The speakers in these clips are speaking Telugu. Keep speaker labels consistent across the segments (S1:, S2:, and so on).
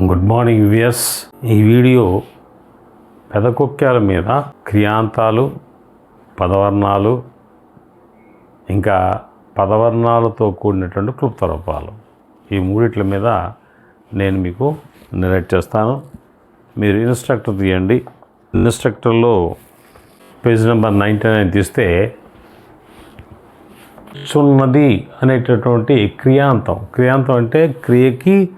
S1: Good morning viewers. ఈ వీడియో పెదకొక్కాల మీద క్రియాంతాలు పదవర్ణాలు ఇంకా పదవర్ణాలతో కూడినటువంటి క్లుప్త రూపాలు. ఈ మూడిట్ల మీద నేను మీకు నెలెక్ట్ చేస్తాను. మీరు ఇన్స్ట్రక్టర్ తీయండి. ఇన్స్ట్రక్టర్లో పేజ్ నెంబర్ నైంటీ నైన్ తీస్తే చున్నది అనేటటువంటి క్రియాంతం. క్రియాంతం అంటే క్రియకి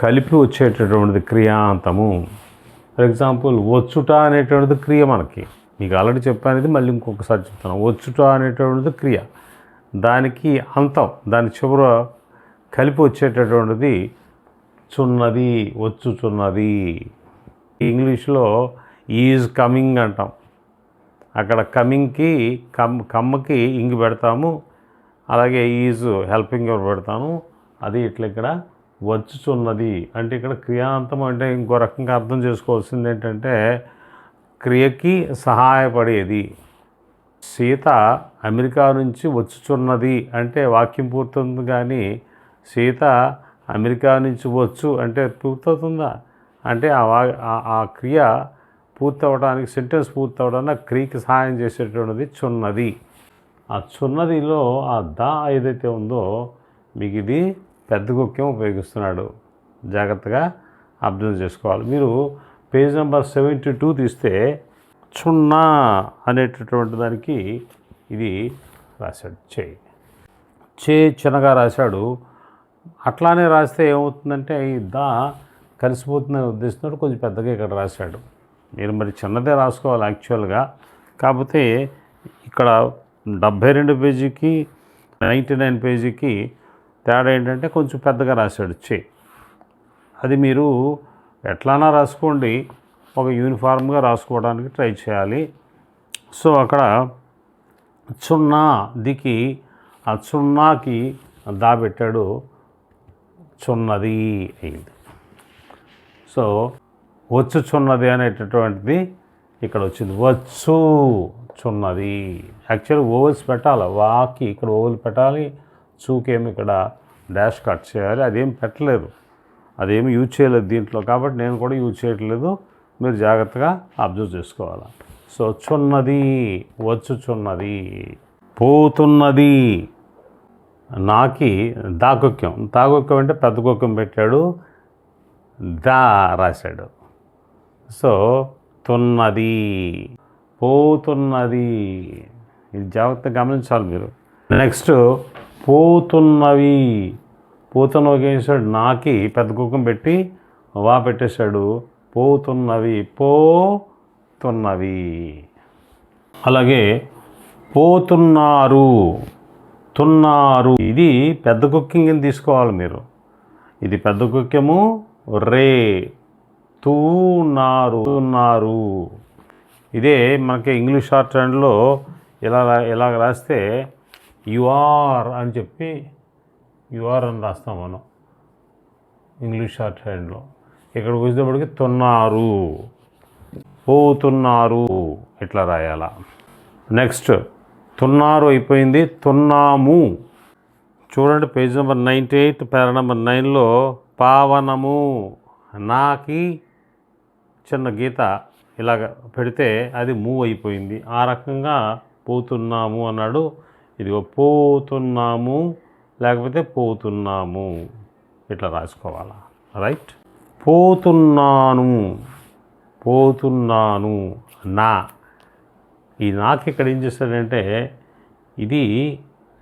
S1: కలిపి వచ్చేటటువంటిది క్రియాంతము. ఫర్ ఎగ్జాంపుల్ వచ్చుట అనేటువంటిది క్రియ మనకి. మీకు ఆల్రెడీ చెప్పానేది మళ్ళీ ఇంకొకసారి చెప్తాను వచ్చుట అనేటువంటిది క్రియ. దానికి అంతం దాని చివర కలిపి వచ్చేటటువంటిది చున్నది వచ్చుచున్నది. ఇంగ్లీష్లో ఈజ్ కమింగ్ అంటాం. అక్కడ కమింగ్కి కమ్ కమ్మకి ఇంగ్ పెడతాము. అలాగే ఈజ్ హెల్పింగ్ ఎవరు పెడతాము అది ఇట్లా ఇక్కడ? వచ్చుచున్నది. అంటే ఇక్కడ క్రియాంతం అంటే ఇంకో రకంగా అర్థం చేసుకోవాల్సింది ఏంటంటే క్రియకి సహాయపడేది. సీత అమెరికా నుంచి వచ్చుచున్నది అంటే వాక్యం పూర్తవుతుంది కానీ సీత అమెరికా నుంచి వచ్చు అంటే పూర్తవుతుందా? అంటే ఆ వా ఆ- క్రియ పూర్తవడానికి సెంటెన్స్ పూర్తవడానికి ఆ క్రియకి సహాయం చేసేటువంటిది చున్నది. ఆ చున్నదిలో ఆ దా ఏదైతే ఉందో మీకు ఇది పెద్ద గుక్యం ఉపయోగిస్తున్నాడు? జాగ్రత్తగా అబ్జర్వ్ చేసుకోవాలి. మీరు పేజ్ నెంబర్ సెవెంటీ టూ తీస్తే చున్నా అనేటటువంటి దానికి ఇది రాశాడు. చే. చే చిన్నగా రాశాడు. అట్లానే రాస్తే ఏమవుతుందంటే ఈ దా కలిసిపోతుందని ఉద్దేశంతో కొంచెం పెద్దగా ఇక్కడ రాశాడు. మీరు మరి చిన్నదే రాసుకోవాలి యాక్చువల్గా. కాకపోతే ఇక్కడ డెబ్భై రెండు పేజీకి నైంటీ నైన్ పేజీకి తేడా ఏంటంటే కొంచెం పెద్దగా రాశాడు. చే అది మీరు ఎట్లానా రాసుకోండి. ఒక యూనిఫామ్గా రాసుకోవడానికి ట్రై చేయాలి. సో అక్కడ చున్నా దికి ఆ చున్నాకి దాబెట్టాడు. చున్నది అయింది. సో వచ్చు చున్నది అనేటటువంటిది ఇక్కడ వచ్చింది. వచ్చు చున్నది. యాక్చువల్ ఓవల్స్ పెట్టాలి? వాకి ఇక్కడ ఓవల్ పెట్టాలి. చూకేమి ఇక్కడ డాష్ కట్ చేయాలి అదేం పెట్టలేదు. అదేమి యూజ్ చేయలేదు దీంట్లో కాబట్టి నేను కూడా యూజ్ చేయట్లేదు. మీరు జాగ్రత్తగా అబ్జర్వ్ చేసుకోవాలి. సో చున్నది వచ్చుచున్నది పోతున్నది. నాకి దాకొక్యం దాకొక్యం అంటే పెద్ద కుక్కం పెట్టాడు దా రాశాడు. సో తున్నది పోతున్నది. ఇది జాగ్రత్తగా గమనించాలి మీరు. నెక్స్ట్ పోతున్నవి. పోతున్నవి ఏం చేశాడు? నాకి పెద్ద కుక్కం పెట్టి వా పెట్టేశాడు. పోతున్నవి పోతున్నవి. అలాగే పోతున్నారు తున్నారు. ఇది పెద్ద కుక్కింగ్ తీసుకోవాలి మీరు. ఇది పెద్ద కుక్యము రే తూన్నారు ఉన్నారు ఇదే మనకి ఇంగ్లీష్ షార్ట్ హ్యాండ్లో ఇలా ఇలా రాస్తే యు ఆర్ అని చెప్పి యు ఆర్ అని రాస్తాం మనం ఇంగ్లీష్ షార్ట్ హ్యాండ్లో. ఇక్కడికి వచ్చేటప్పటికి తున్నారు. పోతున్నారు ఇట్లా రాయాలా? నెక్స్ట్ తున్నారు అయిపోయింది తున్నాము. చూడండి పేజ్ నెంబర్ నైంటీ ఎయిట్ పేర నెంబర్ నైన్లో పావనము. నాకి చిన్న గీత ఇలాగ పెడితే అది మూవ్ అయిపోయింది. ఆ రకంగా పోతున్నాము అన్నాడు ఇదిగో పోతున్నాము లేకపోతే పోతున్నాము. ఇట్లా రాసుకోవాలా? రైట్? పోతున్నాను పోతున్నాను. నా. ఈ నాకు ఇక్కడ ఏం చేశాడంటే ఇది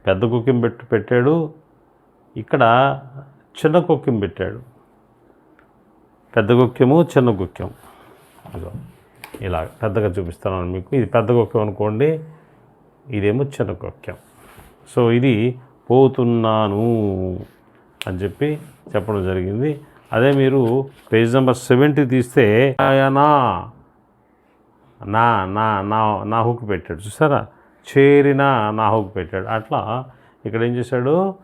S1: పెద్ద కుక్కిం పెట్టి పెట్టాడు ఇక్కడ చిన్న కుక్కిం పెట్టాడు. పెద్ద కుక్యము చిన్న కుక్యం ఇదిగో ఇలా పెద్దగా చూపిస్తాను మీకు. ఇది పెద్ద కుక్యం అనుకోండి ఇదేమో చిన్న సో ఇది పోతున్నాను అని చెప్పి చెప్పడం జరిగింది. అదే మీరు పేజ్ నెంబర్ సెవెంటీ తీస్తే ఆయనా నా నా నా నా హుక్ పెట్టాడు. చూసారా? చేరిన నా హుక్ పెట్టాడు. అట్లా ఇక్కడ ఏం చేశాడు?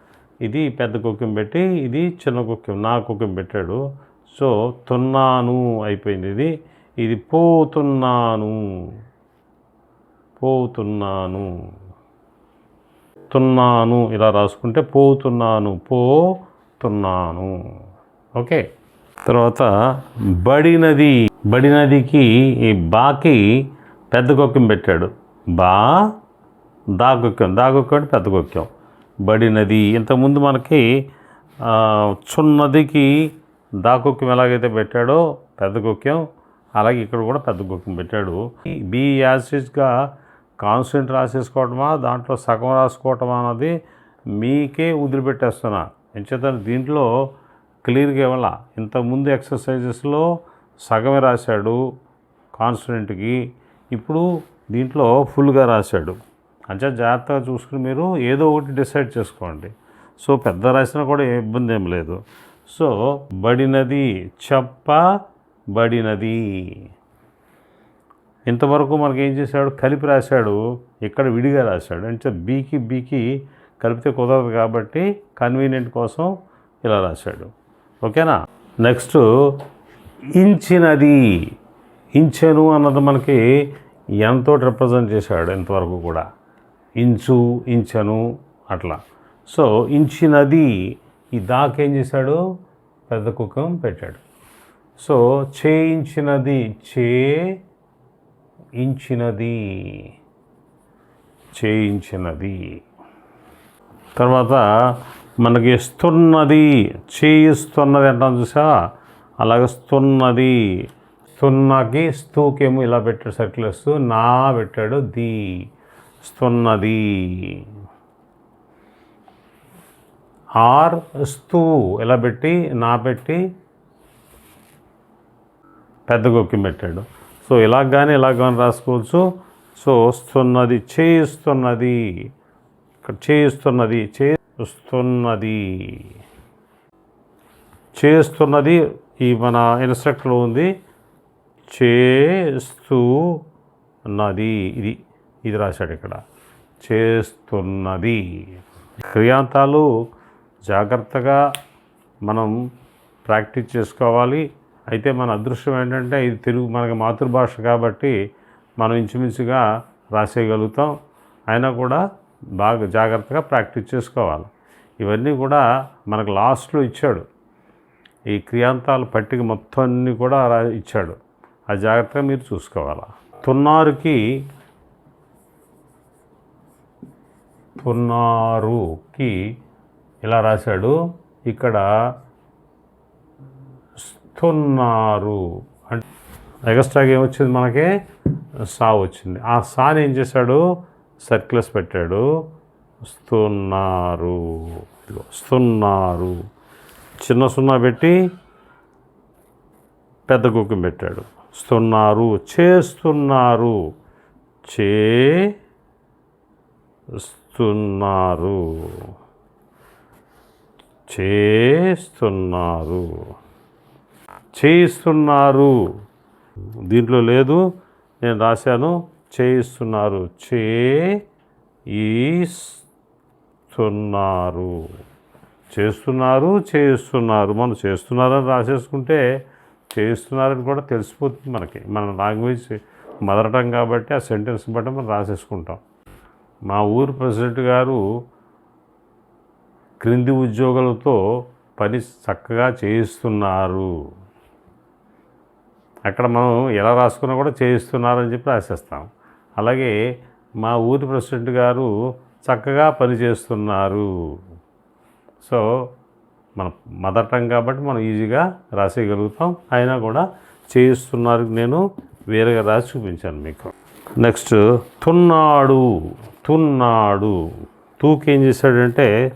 S1: ఇది పెద్ద కుక్యం పెట్టి ఇది చిన్న కుక్యం నా కుక్యం పెట్టాడు. సో తున్నాను అయిపోయింది ఇది. ఇది పోతున్నాను. పోతున్నాను. తున్నాను ఇలా రాసుకుంటే పోతున్నాను పోతున్నాను. ఓకే. తర్వాత బడి నది బడి నదికి ఈ బాకి పెద్ద కొక్కెం పెట్టాడు. బా దాగొక్యం దాగొక్యం అంటే పెద్ద కొక్యం బడి నది ఇంతకుముందు మనకి చున్నదికి దాకొక్యం ఎలాగైతే పెట్టాడో పెద్ద కొక్యం అలాగే ఇక్కడ కూడా పెద్ద కొక్యం పెట్టాడు. బి యాసిడ్గా కాన్స్టెంట్ రాసేసుకోవటమా దాంట్లో సగం రాసుకోవటమా అన్నది మీకే వదిలిపెట్టేస్తున్నా. ఎంచేత దీంట్లో క్లియర్గా ఇవ్వాల ఇంతకుముందు ఎక్సర్సైజెస్లో సగమే రాశాడు కాన్స్టెంట్కి ఇప్పుడు దీంట్లో ఫుల్గా రాశాడు. అంటే జాగ్రత్తగా చూసుకుని మీరు ఏదో ఒకటి డిసైడ్ చేసుకోండి. సో పెద్ద రాసినా కూడా ఏ ఇబ్బంది ఏం లేదు. సో బడినది చెప్ప బడినది. ఇంతవరకు మనకి ఏం చేశాడు? కలిపి రాశాడు. ఇక్కడ విడిగా రాశాడు. అంటే బీకి బీకి కలిపితే కుదరదు కాబట్టి కన్వీనియంట్ కోసం ఇలా రాశాడు. ఓకేనా? నెక్స్ట్ ఇంచినది. ఇంచెను అన్నది మనకి ఎంతో రిప్రజెంట్ చేశాడు ఇంతవరకు కూడా. ఇంచు ఇంచెను అట్లా. సో ఇంచినది. ఈ దాకేం చేశాడు? పెద్ద కుక్కం పెట్టాడు. సో చేయించినది చే ఇంచినది చేయించినది. తర్వాత మనకి ఇస్తున్నది చేయిస్తున్నది అంటాం చూసా? అలాగే స్తున్నది. స్తున్నకి స్తూకేమో ఇలా పెట్టాడు సర్కిల్ నా పెట్టాడు ది. స్తున్నది. ఆర్ స్తూ ఇలా పెట్టి? నా పెట్టి? పెద్ద గొక్కి పెట్టాడు. సో ఇలాగ కానీ ఇలాగ కానీ రాసుకోవచ్చు. సో వస్తున్నది చేయిస్తున్నది. ఇక్కడ చేయిస్తున్నది చేస్తున్నది చేస్తున్నది ఈ మన ఇన్స్ట్రక్ట్లో ఉంది. చేస్తూ ఉన్నది ఇది ఇది రాశాడు ఇక్కడ. చేస్తున్నది క్రియాంతాలు జాగ్రత్తగా మనం ప్రాక్టీస్ చేసుకోవాలి. అయితే మన అదృష్టం ఏంటంటే ఇది తెలుగు మనకి మాతృభాష కాబట్టి మనం ఇంచుమించుగా రాసేయగలుగుతాం. అయినా కూడా బాగా జాగ్రత్తగా ప్రాక్టీస్ చేసుకోవాలి. ఇవన్నీ కూడా మనకు లాస్ట్లో ఇచ్చాడు. ఈ క్రియాంతాల పట్టిక మొత్తం అన్నీ కూడా రా ఇచ్చాడు. ఆ జాగ్రత్తగా మీరు చూసుకోవాలి. తున్నారుకి తున్నారుకి ఇలా రాశాడు. ఇక్కడ స్తున్నారు అంటే ఎగస్ట్రాగా ఏమొచ్చింది మనకి? సా వచ్చింది. ఆ సాని ఏం చేశాడు? సర్క్యులస్ పెట్టాడు. వస్తున్నారు. వస్తున్నారు. చిన్న సున్నా పెట్టి పెద్ద కుక్కం పెట్టాడు. వస్తున్నారు చేస్తున్నారు. చే స్తున్నారు చేస్తున్నారు. చేయిస్తున్నారు. దీంట్లో లేదు నేను రాశాను చేయిస్తున్నారు. చే ఈస్తున్నారు చేస్తున్నారు చేయిస్తున్నారు. మనం చేస్తున్నారని రాసేసుకుంటే చేయిస్తున్నారని కూడా తెలిసిపోతుంది మనకి. మన లాంగ్వేజ్ మదర్ టంగ్ కాబట్టి ఆ సెంటెన్స్ బట్టి మనం రాసేసుకుంటాం. మా ఊరు ప్రెసిడెంట్ గారు క్రింది ఉద్యోగులతో పని చక్కగా చేయిస్తున్నారు. అక్కడ మనం ఎలా రాసుకున్నా కూడా చేయిస్తున్నారని చెప్పి రాసేస్తాం. అలాగే మా ఊరి ప్రెసిడెంట్ గారు చక్కగా పని చేస్తున్నారు సో మన మదర్ టంగ్ కాబట్టి మనం ఈజీగా రాసేయగలుగుతాం. అయినా కూడా చేయిస్తున్నారు. నేను వేరేగా రాసి చూపించాను మీకు. నెక్స్ట్ తున్నాడు తున్నాడు. తూకేం చేశాడంటే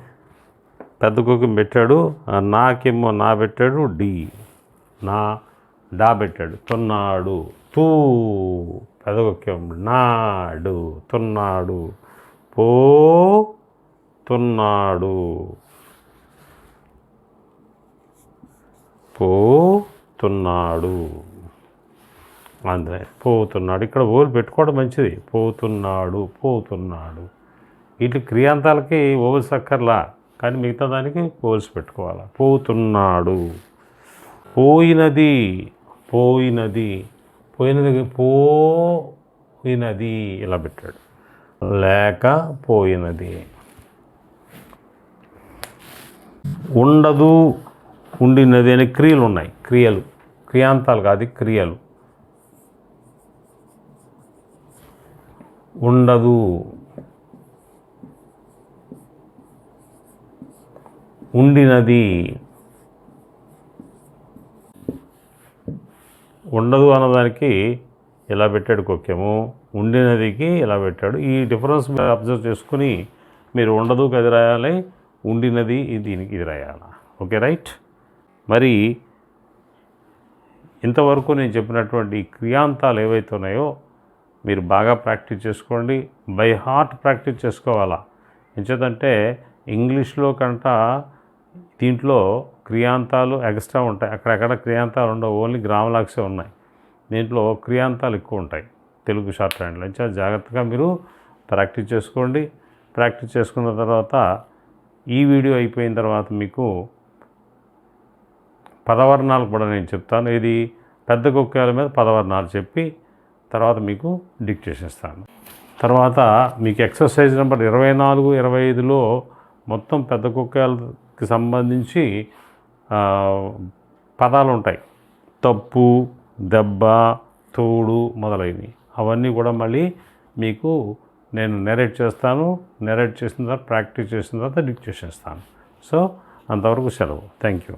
S1: పెద్ద కుకిం పెట్టాడు నాకేమో నా పెట్టాడు డి. నా డా పెట్టాడు తున్నాడు. తూ. పెదగొక్కాం నాడు. తున్నాడు. పో. తున్నాడు. పోతున్నాడు అందులో పోతున్నాడు ఇక్కడ ఓలు పెట్టుకోవడం మంచిది. పోతున్నాడు పోతున్నాడు వీటి క్రియాంతాలకి ఓవల్స్ అక్కర్లా కానీ మిగతా దానికి ఓవల్స్ పెట్టుకోవాలి. పోతున్నాడు పోయినది. పోయినది పోయినది పోయినది ఇలా పెట్టాడు. లేకపోయినది ఉండదు ఉండినది అనే క్రియలు ఉన్నాయి. క్రియలు. క్రియాంతాలు కాదు క్రియలు. ఉండదు. ఉండినది. ఉండదు అన్నదానికి ఇలా పెట్టాడు కొక్కెము ఉండినదికి ఇలా పెట్టాడు ఈ డిఫరెన్స్ అబ్జర్వ్ చేసుకుని మీరు ఉండదు అది రాయాలి ఉండినది దీనికి ఇది రాయాలి? Okay right? మరి ఇంతవరకు నేను చెప్పినటువంటి క్రియాంతాలు ఏవైతే ఉన్నాయో మీరు బాగా ప్రాక్టీస్ చేసుకోండి. బై హార్ట్ ప్రాక్టీస్ చేసుకోవాలా? ఎంచేతంటే ఇంగ్లీష్లో కంట దీంట్లో క్రియాంతాలు ఎక్స్ట్రా ఉంటాయి. అక్కడెక్కడ క్రియాంతాలు ఉండవు ఓన్లీ గ్రామలాక్సే ఉన్నాయి. దీంట్లో క్రియాంతాలు ఎక్కువ ఉంటాయి తెలుగు షార్ట్ హ్యాండ్లో చాలా జాగ్రత్తగా మీరు ప్రాక్టీస్ చేసుకోండి. ప్రాక్టీస్ చేసుకున్న తర్వాత ఈ వీడియో అయిపోయిన తర్వాత మీకు పదవర్ణాలు కూడా నేను చెప్తాను. ఇది పెద్ద కుక్కల మీద పదవర్ణాలు చెప్పి తర్వాత మీకు డిక్టేషన్ ఇస్తాను. తర్వాత మీకు ఎక్సర్సైజ్ నెంబర్ ఇరవై నాలుగు ఇరవై ఐదులో మొత్తం పెద్ద కుక్కలకి సంబంధించి పదాలు ఉంటాయి తప్పు దెబ్బ తోడు మొదలైనవి. అవన్నీ కూడా మళ్ళీ మీకు నేను నెరేట్ చేస్తాను. నెరేట్ చేసిన తర్వాత ప్రాక్టీస్ చేసిన తర్వాత డిక్టేషన్ చేసేస్తాను. సో అంతవరకు సెలవు. Thank you